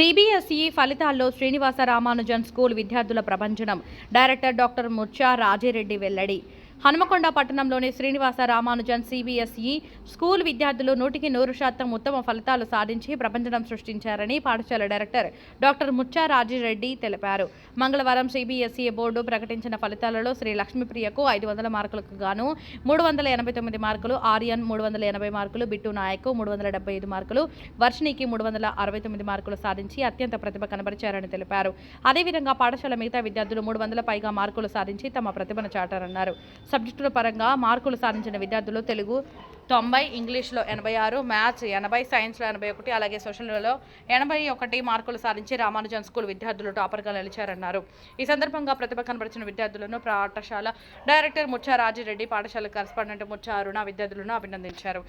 CBSE ఫలితాల్లో Srinivasa Ramanujan school విద్యార్థుల ప్రపంచనం డైరెక్టర్ డాక్టర్ ముర్చా రాజిరెడ్డి వెల్లడి. హనుమకొండ పట్టణంలోని శ్రీనివాస రామానుజన్ సిబిఎస్ఈ స్కూల్ విద్యార్థులు నూటికి నూరు శాతం ఉత్తమ ఫలితాలు సాధించి ప్రపంచం సృష్టించారని పాఠశాల డైరెక్టర్ డాక్టర్ ముచ్చా రాజిరెడ్డి తెలిపారు. మంగళవారం సిబిఎస్ఈ బోర్డు ప్రకటించిన ఫలితాలలో శ్రీ లక్ష్మీప్రియకు ఐదు వందల మార్కులకు గాను మూడు వందల ఎనభై తొమ్మిది మార్కులు ఆర్యన్ మూడు వందల ఎనభై మార్కులు బిట్టు నాయక్ మూడు వందల డెబ్బై ఐదు మార్కులు వర్షినికి మూడు వందల అరవై తొమ్మిది మార్కులు సాధించి అత్యంత ప్రతిభ కనబరిచారని తెలిపారు. అదేవిధంగా పాఠశాల మిగతా విద్యార్థులు మూడు వందల పైగా మార్కులు సాధించి తమ ప్రతిభను చాటారన్నారు. సబ్జెక్టుల పరంగా మార్కులు సాధించిన విద్యార్థులు తెలుగు తొంభై ఇంగ్లీష్లో ఎనభై ఆరు మ్యాథ్స్ ఎనభై సైన్స్లో ఎనభై ఒకటి అలాగే సోషల్లో ఎనభై ఒకటి మార్కులు సాధించి రామానుజన్ స్కూల్ విద్యార్థులు టాపర్గా నిలిచారన్నారు. ఈ సందర్భంగా ప్రతిభ కనబరిచిన విద్యార్థులను పాఠశాల డైరెక్టర్ ముచ్చా రాజిరెడ్డి పాఠశాల కరస్పాండెంట్ ముచ్చా అరుణ విద్యార్థులను అభినందించారు.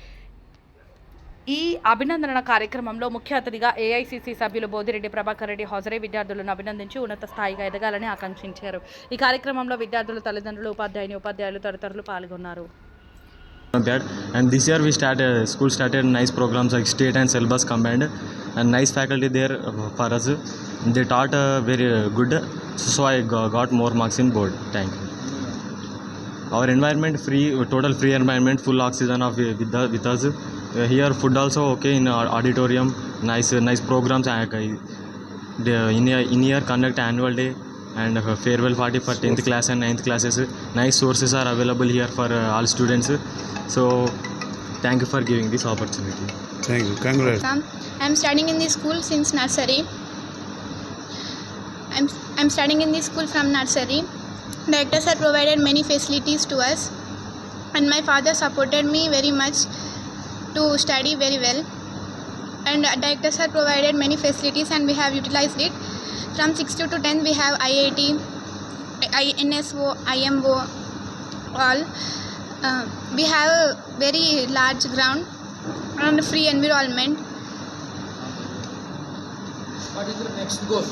ఈ అభినందన కార్యక్రమంలో ముఖ్య అతిథిగా ఏఐసిసి సభ్యులు బోధిరెడ్డి ప్రభాకర్ రెడ్డి హాజరై విద్యార్థులను అభినందించి ఉన్నత స్థాయిగా ఎదగాలని ఆకాంక్షించారు. ఈ కార్యక్రమంలో విద్యార్థులు తల్లిదండ్రులు ఉపాధ్యాయుని ఉపాధ్యాయులు తదితరులు పాల్గొన్నారు. And this year we start school started nice programmes state and syllabus combined and nice faculty there for us they taught very good so I got more marks in board thank you Our environment free, total free environment, full oxygen of uh, with, the, with us. Uh, here food also okay in our auditorium, nice uh, nice programs. uh, in year, in year conduct annual day and uh, farewell party for 10th class and 9th classes nice sources are available here for uh, all students so thank you for giving this opportunity Thank you. Congrats. Come. I'm studying in this school since nursery. I'm, I'm studying in this school from nursery. Directors have provided many facilities to us, and my father supported me very much to study very well. And directors have provided many facilities, and we have utilized it. From 6 to 10, we have IIT, I- NSO, IMO, all. Uh, we have a very large ground and free environment. What is your next goal?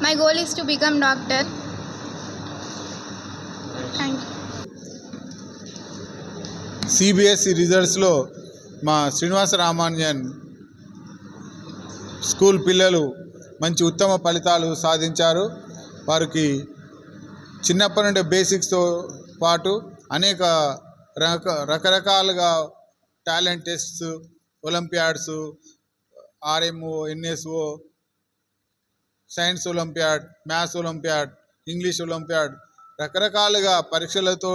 My goal is to become doctor. Thank you. CBSE రిజల్ట్స్లో మా Srinivasa రామాన్యన్ school పిల్లలు మంచి ఉత్తమ ఫలితాలు సాధించారు. వారికి చిన్నప్పటి నుండి బేసిక్స్తో పాటు అనేక రక రకరకాలుగా talent tests olympiads RMO NSO science olympiad maths olympiad English olympiad రకరకాలుగా పరీక్షలతో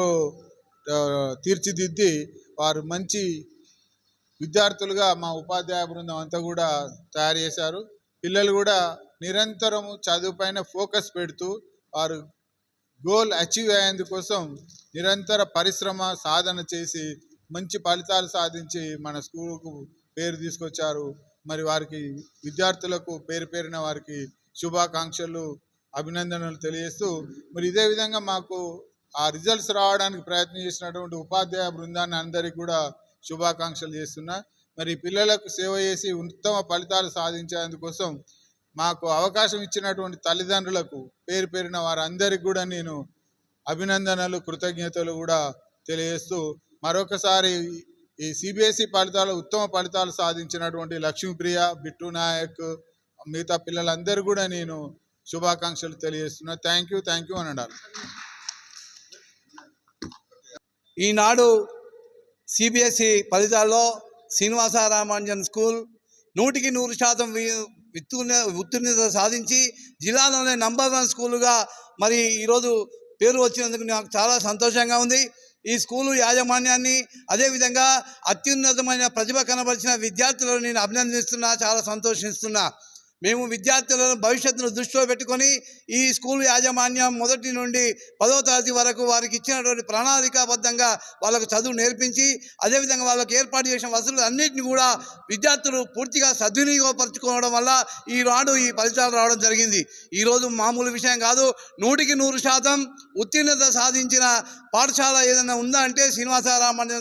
తీర్చిదిద్ది వారు మంచి విద్యార్థులుగా మా ఉపాధ్యాయ బృందం అంతా కూడా తయారు చేశారు. పిల్లలు కూడా నిరంతరం చదువుపైన ఫోకస్ పెడుతూ వారు గోల్ అచీవ్ అయ్యేందుకోసం నిరంతర పరిశ్రమ సాధన చేసి మంచి ఫలితాలు సాధించి మన స్కూల్కు పేరు తీసుకొచ్చారు. మరి వారికి విద్యార్థులకు పేరు పేరిన వారికి శుభాకాంక్షలు అభినందనలు తెలియజేస్తూ మరి ఇదే విధంగా మాకు ఆ రిజల్ట్స్ రావడానికి ప్రయత్నం చేసినటువంటి ఉపాధ్యాయ బృందాన్ని అందరికీ కూడా శుభాకాంక్షలు చేస్తున్నా. మరి పిల్లలకు సేవ చేసి ఉత్తమ ఫలితాలు సాధించేందుకోసం మాకు అవకాశం ఇచ్చినటువంటి తల్లిదండ్రులకు పేరు పేరిన వారందరికీ కూడా నేను అభినందనలు కృతజ్ఞతలు కూడా తెలియజేస్తూ మరొకసారి ఈ సిబిఎస్ఈ ఫలితాలు ఉత్తమ ఫలితాలు సాధించినటువంటి లక్ష్మీప్రియ బిట్టు నాయక్ మిగతా పిల్లలందరూ కూడా నేను శుభాకాంక్షలు తెలియజేస్తున్నా థ్యాంక్ యూ థ్యాంక్ యూ అని అన్నారు. ఈనాడు సిబిఎస్ఈ ఫలితాల్లో శ్రీనివాస రామానుజన్ స్కూల్ నూటికి నూరు శాతం వి- విత్తూర్ణ ఉత్తీర్ణత సాధించి జిల్లాలోనే నంబర్ వన్ స్కూలుగా మరి ఈరోజు పేరు వచ్చినందుకు నాకు చాలా సంతోషంగా ఉంది. ఈ స్కూలు యాజమాన్యాన్ని అదేవిధంగా అత్యున్నతమైన ప్రతిభ కనబరిచిన విద్యార్థులను నేను అభినందిస్తున్నా చాలా సంతోషిస్తున్నా. మేము విద్యార్థులను భవిష్యత్తును దృష్టిలో పెట్టుకొని ఈ స్కూల్ యాజమాన్యం మొదటి నుండి పదో తరగతి వరకు వారికి ఇచ్చినటువంటి ప్రణాళికాబద్ధంగా వాళ్ళకు చదువు నేర్పించి అదేవిధంగా వాళ్ళకు ఏర్పాటు చేసిన వసతులు అన్నింటినీ కూడా విద్యార్థులు పూర్తిగా సద్వినియోగపరచుకోవడం వల్ల ఈనాడు ఈ ఫలితాలు రావడం జరిగింది. ఈరోజు మామూలు విషయం కాదు. నూటికి నూరు శాతం ఉత్తీర్ణత సాధించిన పాఠశాల ఏదైనా ఉందా అంటే శ్రీనివాస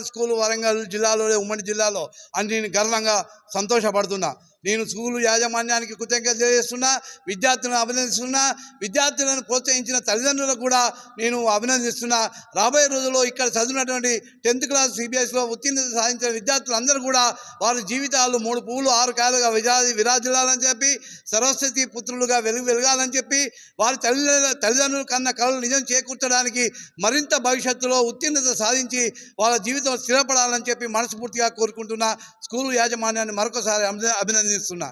స్కూల్ వరంగల్ జిల్లాలో ఉమ్మడి జిల్లాలో. అని నేను గర్వంగా సంతోషపడుతున్నా. నేను స్కూలు యాజమాన్యానికి కృతజ్ఞత తెలియజేస్తున్నా విద్యార్థులను అభినందిస్తున్నా విద్యార్థులను ప్రోత్సహించిన తల్లిదండ్రులకు కూడా నేను అభినందిస్తున్నా. రాబోయే రోజుల్లో ఇక్కడ చదివినటువంటి టెన్త్ క్లాస్ సిబిఎస్లో ఉత్తీర్ణత సాధించిన విద్యార్థులందరూ కూడా వారి జీవితాలు మూడు పువ్వులు ఆరు కాయలుగా విజా విరాజిల్లాలని చెప్పి సరస్వతి పుత్రులుగా వెలుగు వెలగాలని చెప్పి వారి తల్లి తల్లిదండ్రులు కన్న కళలు నిజం చేకూర్చడానికి మరింత భవిష్యత్తులో ఉత్తీర్ణత సాధించి వాళ్ళ జీవితం స్థిరపడాలని చెప్పి మనస్ఫూర్తిగా కోరుకుంటున్నా. స్కూల్ యాజమాన్యాన్ని మరొకసారి అభిన- అభినందిస్తున్నా